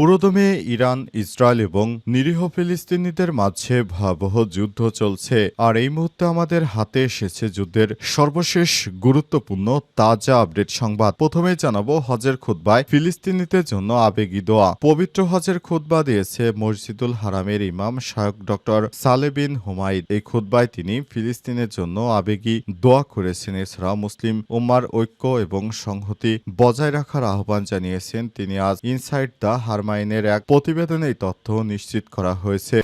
পুরোদমে Iran, Israel এবং নিরীহ ফিলিস্তিনিদের মাঝে ভয়াবহ যুদ্ধ চলছে। আর এই মুহূর্তে আমাদের হাতে এসেছে যুদ্ধের সর্বশেষ গুরুত্বপূর্ণ তাজা আপডেট সংবাদ। প্রথমে জানাব হজের খুদ্বায় ফিলিস্তিনিদের জন্য আবেগী দোয়া। পবিত্র হজের খুদ্বা দিয়েছে মসজিদুল হারামের ইমাম শায়ক ডক্টর সালেবিন হুমাইদ এই খুদ্বায় তিনি ফিলিস্তিনের জন্য আবেগী দোয়া করেছেন। এছাড়া মুসলিম উম্মার ঐক্য এবং সংহতি বজায় রাখার আহ্বান জানিয়েছেন। তিনি আজ ইনসাইড দ্য হারমাইনের এক প্রতিবেদনে এই তথ্য নিশ্চিত করা হয়েছে।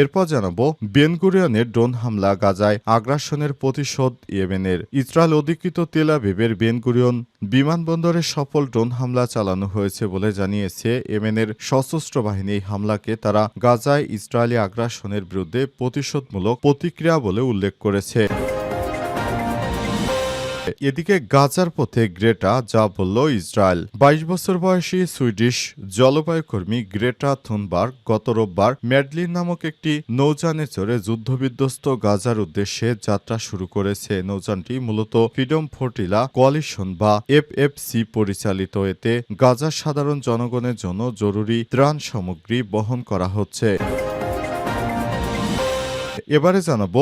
এরপর জানাব, বেনগুরিয়ানের ড্রোন হামলা গাজায় আগ্রাসনের প্রতিশোধ ইয়েমেনের। ইসরায়েল অধিকৃত তেল আবিবের বেনগুরিয়ন বিমানবন্দরে সফল ড্রোন হামলা চালানো হয়েছে বলে জানিয়েছে ইয়েমেনের সশস্ত্র বাহিনী। এই হামলাকে তারা গাজায় ইসরায়েলি আগ্রাসনের বিরুদ্ধে প্রতিশোধমূলক প্রতিক্রিয়া বলে উল্লেখ করেছে। এদিকে গাজার পথে গ্রেটা যা বলল ইসরায়েল। বাইশ বছর বয়সী সুইডিশ জলবায়ু কর্মী গ্রেটা থুনবার্গ গত রোববার ম্যাডলিন নামক একটি নৌযানে চড়ে যুদ্ধবিধ্বস্ত গাজার উদ্দেশ্যে যাত্রা শুরু করেছে। নৌযানটি মূলত ফ্রিডম ফোর্টিলা কোয়ালিশন বা এফএফসি পরিচালিত। এতে গাজার সাধারণ জনগণের জন্য জরুরি ত্রাণ সামগ্রী বহন করা হচ্ছে। এবারে জানাব,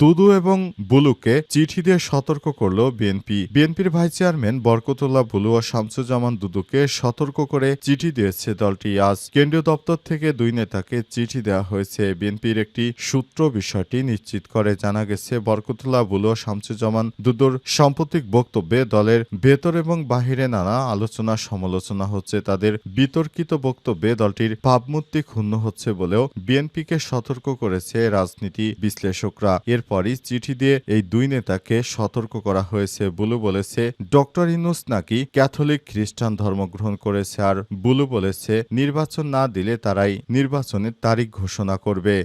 দুদু এবং বুলুকে চিঠি দিয়ে সতর্ক করল বিএনপি। বিএনপির ভাইস চেয়ারম্যান বরকতুল্লাহ বুলু ও শামসুজ্জামান দুদুকে সতর্ক করে চিঠি দিয়েছে দলটি। আজ কেন্দ্রীয় দপ্তর থেকে দুই নেতাকে চিঠি দেওয়া হয়েছে। বিএনপির একটি সূত্র বিষয়টি নিশ্চিত করে জানা গেছে, বরকতুল্লাহ বুলু ও শামসুজ্জামান দুদুর সাম্প্রতিক বক্তব্যে দলের ভেতর এবং বাহিরে নানা আলোচনা সমালোচনা হচ্ছে। তাদের বিতর্কিত বক্তব্যে দলটির ভাবমূর্তি ক্ষুণ্ণ হচ্ছে বলেও বিএনপিকে সতর্ক করেছে রাজনীতি বিশ্লেষকরা। এরপরই চিঠি দিয়ে এই দুই নেতাকে সতর্ক করা হয়েছে বুলু বলেছে, ডক্টর ইনুস নাকি ক্যাথলিক খ্রিস্টান ধর্ম গ্রহণ করেছে আর বুলু বলেছে, নির্বাচন না দিলে তারাই নির্বাচনের তারিখ ঘোষণা করবে।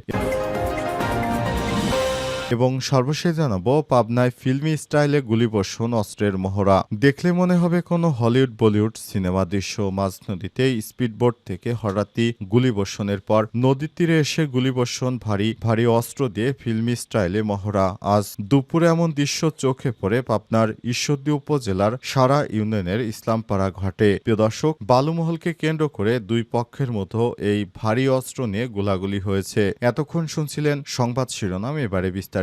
এবং সর্বশেষ জানাব, পাবনায় ফিল্মি স্টাইলে গুলিবর্ষণ অস্ত্রের মহড়া। দেখলে মনে হবে কোনো হলিউড, বলিউড সিনেমা দৃশ্য মাঝ নদীতে স্পিডবোট থেকে হঠাৎই গুলিবর্ষণের পর নদীর তীরে এসে গুলিবর্ষণ ভারী ভারী অস্ত্র দিয়ে ফিল্মি স্টাইলে মহড়া। আজ দুপুরে এমন দৃশ্য চোখে পড়ে পাবনার ঈশ্বরদী উপজেলার সারা ইউনিয়নের ইসলামপাড়া ঘাটে। প্রিয় দর্শক, বালুমহলকে কেন্দ্র করে দুই পক্ষের মতো এই ভারী অস্ত্র নিয়ে গোলাগুলি হয়েছে। এতক্ষণ শুনছিলেন সংবাদ শিরোনাম, এবারে বিস্তারিত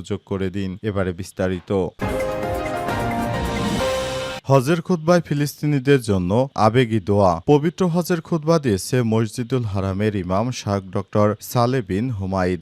করে দিন। এবারে বিস্তারিত। হজের খুতবায় ফিলিস্তিনিদের জন্য আবেগী দোয়া। পবিত্র হজের খুতবা দিয়েছে মসজিদুল হারামের ইমাম শাহ ডক্টর সালে বিন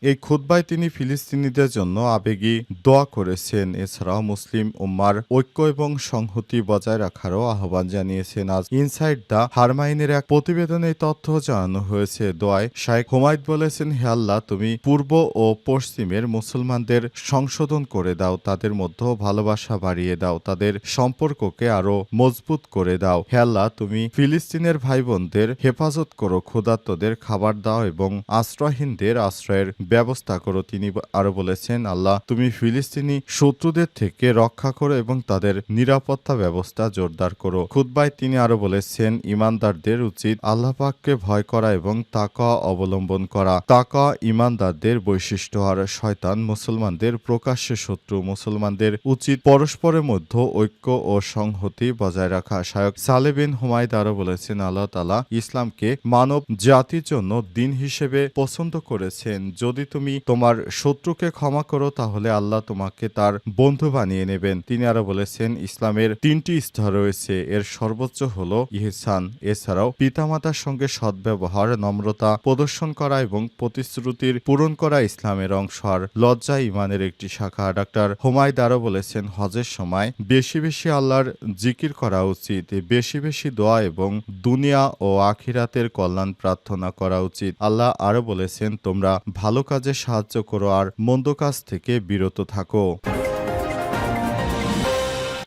এই খুতবায় তিনি ফিলিস্তিনিদের জন্য আবেগী দোয়া করেছেন। এছাড়াও মুসলিম উম্মার ঐক্য এবং সংহতি বজায় রাখারও আহ্বান জানিয়েছেন আজ। ইনসাইড দ্য হারমাইনের এক প্রতিবেদনে তথ্য জানানো হয়েছে। দোয়ায় শাইখ হুমায়দ বলেছেন, হে আল্লাহ, তুমি পূর্ব ও পশ্চিমের মুসলমানদের সংশোধন করে দাও। তাদের মধ্যে ভালোবাসা বাড়িয়ে দাও। তাদের সম্পর্ককে আরও মজবুত করে দাও। হে আল্লাহ, তুমি ফিলিস্তিনের ভাই বোনদের হেফাজত করো, ক্ষুধার্তদের খাবার দাও এবং আশ্রয়হীনদের আশ্রয়ের ব্যবস্থা করো, তিনি আরও বলেছেন, আল্লাহ, তুমি ফিলিস্তিনি শত্রুদের থেকে রক্ষা করো এবং তাদের নিরাপত্তা ব্যবস্থা জোরদার করো। খুদ্বায় তিনি আরও বলেছেন, ইমানদারদের উচিত আল্লাহ পাককে ভয় করা এবং তাকা অবলম্বন করা। তাকা ইমানদারদের বৈশিষ্ট্য, আর শয়তান মুসলমানদের প্রকাশ্যে শত্রু। মুসলমানদের উচিত পরস্পরের মধ্যে ঐক্য ও সংহতি বজায় রাখা শায়ক সালে বিন হুমায়দ আরও বলেছেন, আল্লাহ তালা ইসলামকে মানব জাতির জন্য দিন হিসেবে পছন্দ করেছেন। যদি তুমি তোমার শত্রুকে ক্ষমা করো, তাহলে আল্লাহ তোমাকে তার বন্ধু বানিয়ে নেবেন। তিনি আরও বলেছেন, ইসলামের তিনটি স্তর রয়েছে। এর সর্বোচ্চ হলো ইহসান, এছাড়াও পিতামাতার সঙ্গে সদ্ব্যবহার, নম্রতা প্রদর্শন করা এবং প্রতিশ্রুতির পূরণ করা ইসলামের অংশ। আর লজ্জা ইমানের একটি শাখা। ডাক্তার হুমায়দ আরও বলেছেন, হজের সময় বেশি বেশি আল্লাহর জিকির করা উচিত, বেশি বেশি দোয়া এবং দুনিয়া ও আখিরাতের কল্যাণ প্রার্থনা করা উচিত। আল্লাহ আরও বলেছেন, তোমরা ভালো কাজে সাহায্য করো আর মন্দ কাজ থেকে বিরত থাকো।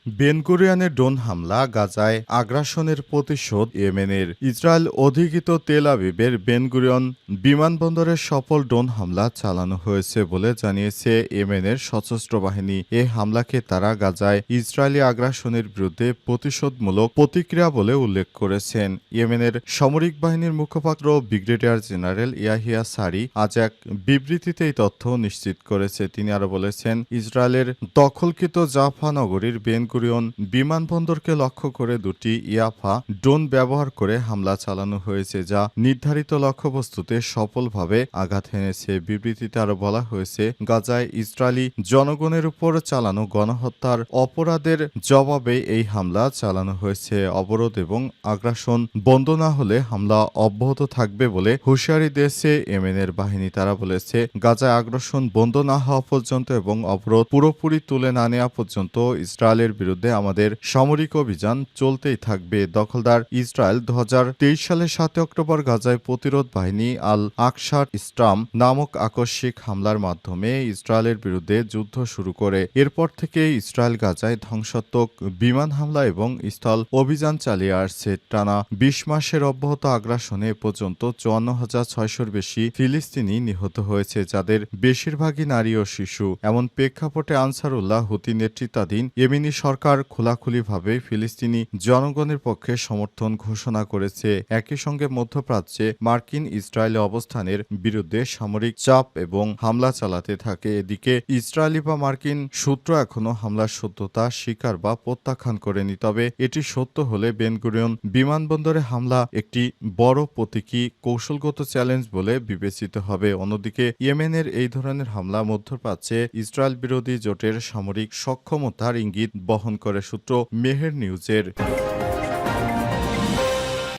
বেনগুরিয়ানের ড্রোন হামলা, গাজায় আগ্রাসনের প্রতিশোধ, ইয়েমেনের ইসরায়েল অধিকৃত তেল আবিবের বেনগুরিয়ন বিমানবন্দরের সফল ড্রোন হামলা চালানো হয়েছে বলে জানিয়েছে ইয়েমেনের সশস্ত্র বাহিনী। এ হামলাকে তারা গাজায় ইসরায়েলি আগ্রাসনের বিরুদ্ধে প্রতিশোধমূলক প্রতিক্রিয়া বলে উল্লেখ করেছেন। ইয়েমেনের সামরিক বাহিনীর মুখপাত্র ব্রিগেডিয়ার জেনারেল ইয়াহিয়া সারি আজ এক বিবৃতিতে এই তথ্য নিশ্চিত করেছে। তিনি আরও বলেছেন, ইসরায়েলের দখলকৃত জাফা নগরীর বেনগুরিয়ন বিমানবন্দরকে লক্ষ্য করে দুটি ইয়াফা ড্রোন ব্যবহার করে হামলা চালানো হয়েছে, যা নির্ধারিত লক্ষ্যবস্তুতে সফলভাবে আঘাত হেনেছে। বিবৃতিতে আরও বলা হয়েছে, গাজায় ইসরায়েলি জনগণের উপর চালানো গণহত্যার অপরাধের জবাবে এই হামলা চালানো হয়েছে। অবরোধ এবং আগ্রাসন বন্ধ না হলে হামলা অব্যাহত থাকবে বলে হুঁশিয়ারি দিয়েছে ইয়েমেনের বাহিনী। তারা বলেছে, গাজায় আগ্রাসন বন্ধ না হওয়া পর্যন্ত এবং অবরোধ পুরোপুরি তুলে না নেওয়া পর্যন্ত ইসরায়েলের বিরুদ্ধে আমাদের সামরিক অভিযান চলতেই থাকবে। দখলদার ইসরায়েল দু হাজার তেইশ সালের সাত অক্টোবর গাজায় প্রতিরোধ বাহিনী আল আকসার ইস্টাম নামক আকস্মিক হামলার মাধ্যমে ইসরায়েলের বিরুদ্ধে যুদ্ধ শুরু করে। এরপর থেকে ইসরায়েল গাজায় ধ্বংসাত্মক বিমান হামলা এবং স্থল অভিযান চালিয়ে আসছে। টানা বিশ মাসের অব্যাহত আগ্রাসনে পর্যন্ত চুয়ান্ন হাজার ছয়শোর বেশি ফিলিস্তিনি নিহত হয়েছে, যাদের বেশিরভাগই নারী ও শিশু। এমন প্রেক্ষাপটে আনসারুল্লাহ হুতি নেতৃত্বাধীন ইয়েমেনি সরকার খোলাখুলিভাবে ফিলিস্তিনি জনগণের পক্ষে সমর্থন ঘোষণা করেছে। একই সঙ্গে মধ্যপ্রাচ্যে মার্কিন ইসরায়েলি অবস্থানের বিরুদ্ধে সামরিক চাপ এবং হামলা চালাতে থাকে। এদিকে ইসরায়েলি বা মার্কিন সূত্র এখনও হামলার সত্যতা স্বীকার বা প্রত্যাখ্যান করেনি। তবে এটি সত্য হলে বেনগুরিয়ন বিমানবন্দরে হামলা একটি বড় প্রতীকী কৌশলগত চ্যালেঞ্জ বলে বিবেচিত হবে। অন্যদিকে ইয়েমেনের এই ধরনের হামলা মধ্যপ্রাচ্যে ইসরায়েল বিরোধী জোটের সামরিক সক্ষমতার ইঙ্গিত বহন করে সূত্র মেহের নিউজের।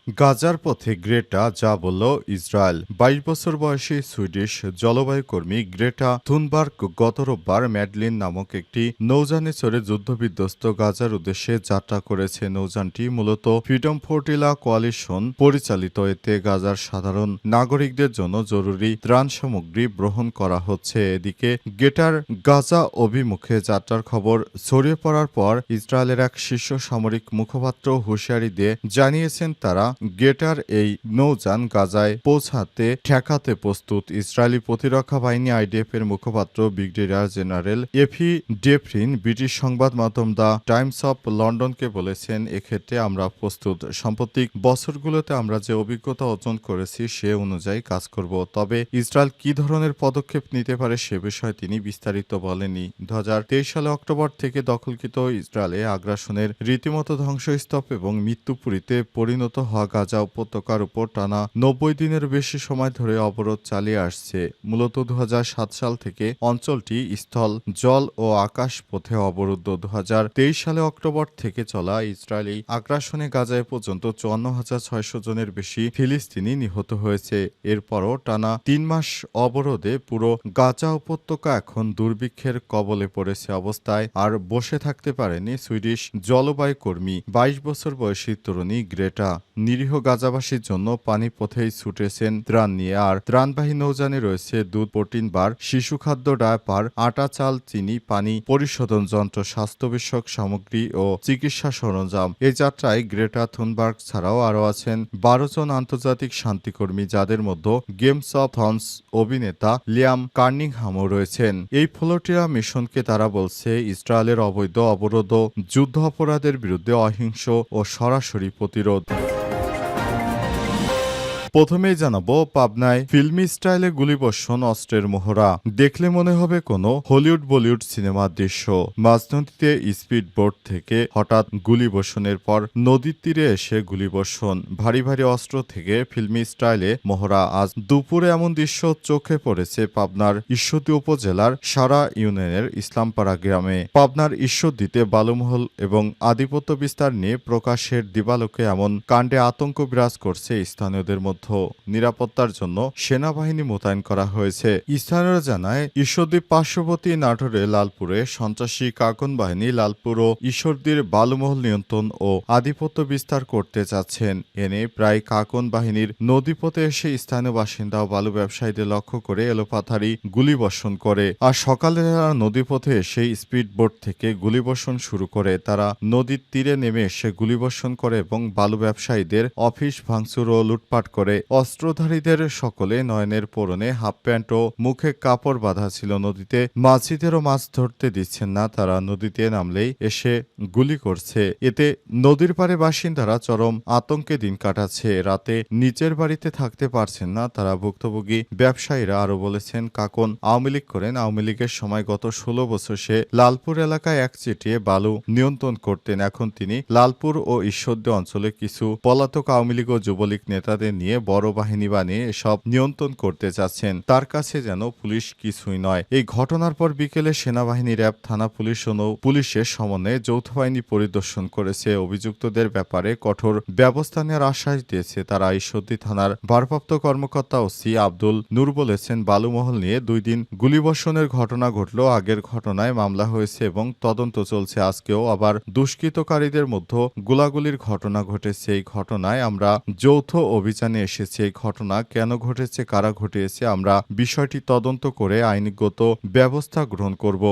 গাজার পথে গ্রেটা যা বলল ইসরায়েল। বাইশ বছর বয়সী সুইডিশ জলবায়ু কর্মী গ্রেটা থুনবার্গ গত রোববার ম্যাডলিন নামক একটি নৌযানে চড়ে যুদ্ধবিধ্বস্ত গাজার উদ্দেশ্যে যাত্রা করেছে। নৌযানটি মূলত ফ্রিডম ফোর্টিলা কোয়ালিশন পরিচালিত। এতে গাজার সাধারণ নাগরিকদের জন্য জরুরি ত্রাণ সামগ্রী গ্রহণ করা হচ্ছে। এদিকে গেটার গাজা অভিমুখে যাত্রার খবর ছড়িয়ে পড়ার পর ইসরায়েলের এক শীর্ষ সামরিক মুখপাত্র হুঁশিয়ারি দিয়ে জানিয়েছেন তারা গেটার এই নৌযান গাজায় পৌঁছাতে, ঠেকাতে প্রস্তুত। ইসরায়েলি প্রতিরক্ষা বাহিনী আইডিএফ এর মুখপাত্র brigadier general Effie Defrin British সংবাদ মাধ্যম দ্য টাইমস অফ লন্ডনকে বলেছেন, এক্ষেত্রে আমরা প্রস্তুত। সাম্প্রতিক বছরগুলোতে আমরা যে অভিজ্ঞতা অর্জন করেছি সে অনুযায়ী কাজ করব। তবে ইসরায়েল কি ধরনের পদক্ষেপ নিতে পারে সে বিষয়ে তিনি বিস্তারিত বলেনি দু হাজার তেইশ সালে অক্টোবর থেকে দখলকৃত ইসরায়েলে আগ্রাসনের রীতিমতো ধ্বংসস্তূপ এবং মৃত্যুপুরীতে পরিণত হওয়া গাজা উপত্যকার উপর টানা নব্বই দিনের বেশি সময় ধরে অবরোধ চালিয়ে আসছে। মূলত দু সাল থেকে অঞ্চলটি স্থল, জল ও আকাশ পথে অবরুদ্ধ। দু সালে অক্টোবর থেকে চলা ইসরায়েলি আগ্রাসনে গাজায় পর্যন্ত চুয়ান্ন হাজার ছয়শো জনের বেশি ফিলিস্তিনি নিহত হয়েছে। এরপরও টানা তিন মাস অবরোধে পুরো গাজা উপত্যকা এখন দুর্ভিক্ষের কবলে পড়েছে অবস্থায় আর বসে থাকতে পারেনি সুইডিশ জলবায়ু কর্মী। বাইশ বছর বয়সী তরুণী গ্রেটা। নিরীহ গাজাবাসীর জন্য পানি পথেই ছুটেছেন ত্রাণ নিয়ে। আর ত্রাণবাহী নৌযানে রয়েছে দুধ, প্রোটিন, বার, শিশু খাদ্য, ডায়পার, আটা, চাল, চিনি, পানি, পরিশোধন যন্ত্র, স্বাস্থ্য বিষয়ক সামগ্রী ও চিকিৎসা সরঞ্জাম। এই যাত্রায় গ্রেটা থুনবার্গ ছাড়াও আরও আছেন বারো জন আন্তর্জাতিক শান্তিকর্মী, যাদের মধ্যে গেমস অফ থনস অভিনেতা লিয়াম কার্নিংহামও রয়েছেন। এই ফ্লোটিয়া মিশনকে তারা বলছে, ইসরায়েলের অবৈধ অবরোধ যুদ্ধ অপরাধের বিরুদ্ধে অহিংস ও সরাসরি প্রতিরোধ। প্রথমেই জানাব, পাবনায় ফিল্মি স্টাইলে গুলিবর্ষণ অস্ত্রের মোহরা। দেখলে মনে হবে কোনো হলিউড বলিউড সিনেমার দৃশ্য। মাঝনদীতে স্পিড বোট থেকে হঠাৎ গুলিবর্ষণের পর নদীর তীরে এসে গুলিবর্ষণ। ভারী ভারী অস্ত্র থেকে ফিল্মি স্টাইলে মোহরা। আজ দুপুরে এমন দৃশ্য চোখে পড়েছে পাবনার ঈশ্বরদী উপজেলার সারা ইউনিয়নের ইসলামপাড়া গ্রামে। পাবনার ঈশ্বরদীতে বালুমহল এবং আধিপত্য বিস্তার নিয়ে প্রকাশের দিবালোকে এমন কাণ্ডে আতঙ্ক বিরাজ করছে স্থানীয়দের মধ্যে। যৌথ নিরাপত্তার জন্য সেনাবাহিনী মোতায়েন করা হয়েছে। স্থানীয়রা জানায় ঈশ্বরদীপ পার্শ্ববর্তী নাটোরে লালপুরে সন্ত্রাসী কাকন বাহিনী লালপুর ও ঈশ্বরদীর বালুমহল নিয়ন্ত্রণ ও আধিপত্য বিস্তার করতে চাচ্ছেন এনে প্রায় কাকন বাহিনীর নদীপথে এসে স্থানীয় বাসিন্দা ও বালু ব্যবসায়ীদের লক্ষ্য করে এলোপাথারি গুলিবর্ষণ করে। আর সকালে তারা নদীপথে এসে স্পিড বোট থেকে গুলিবর্ষণ শুরু করে। তারা নদীর তীরে নেমে এসে গুলিবর্ষণ করে এবং বালু ব্যবসায়ীদের অফিস ভাঙচুর ও লুটপাট করে। অস্ত্রধারীদের সকলে নয়নের পরনে হাফ প্যান্ট ও মুখে কাপড় বাঁধা ছিল নদীতে। মাঝিদেরও মাছ ধরতে দিচ্ছেন না, তারা নদীতে নামলেই এসে গুলি করছে। এতে নদীর পারে বাসিন্দারা চরম আতঙ্কে দিন কাটাচ্ছে। রাতে নিচের বাড়িতে থাকতে পারছেন না তারা ভুক্তভোগী ব্যবসায়ীরা। আরও বলেছেন, কাকন আওয়ামী লীগ করেন। আওয়ামী লীগের সময় গত ষোলো বছর সে লালপুর এলাকায় এক চিটিয়ে বালু নিয়ন্ত্রণ করতেন। এখন তিনি লালপুর ও ঈশ্বরদী অঞ্চলে কিছু পলাতক আওয়ামী লীগ ও যুবলীগ নেতাদের নিয়ে বড় বাহিনী বানিয়ে সব নিয়ন্ত্রণ করতে চাচ্ছেন তার কাছে যেন পুলিশ কিছুই নয়। এই ঘটনার পর বিকেলে সেনাবাহিনী র্যাব, থানা পুলিশ পুলিশের সমন্বয়ে যৌথ বাহিনী পরিদর্শন করেছে। অভিযুক্তদের ব্যাপারে কঠোর ব্যবস্থা নেওয়ার আশ্বাস দিয়েছে তারা। ঈশ্বরদী থানার ভারপ্রাপ্ত কর্মকর্তা ওসি আব্দুল নূর বলেছেন, বালুমহল নিয়ে দুই দিন গুলিবর্ষণের ঘটনা ঘটল। আগের ঘটনায় মামলা হয়েছে এবং তদন্ত চলছে। আজকেও আবার দুষ্কৃতকারীদের মধ্যে গোলাগুলির ঘটনা ঘটেছে। এই ঘটনায় আমরা যৌথ অভিযানে এসেছি এই ঘটনা, কেন ঘটেছে, কারা ঘটিয়েছে, আমরা বিষয়টি তদন্ত করে আইনগত ব্যবস্থা গ্রহণ করব।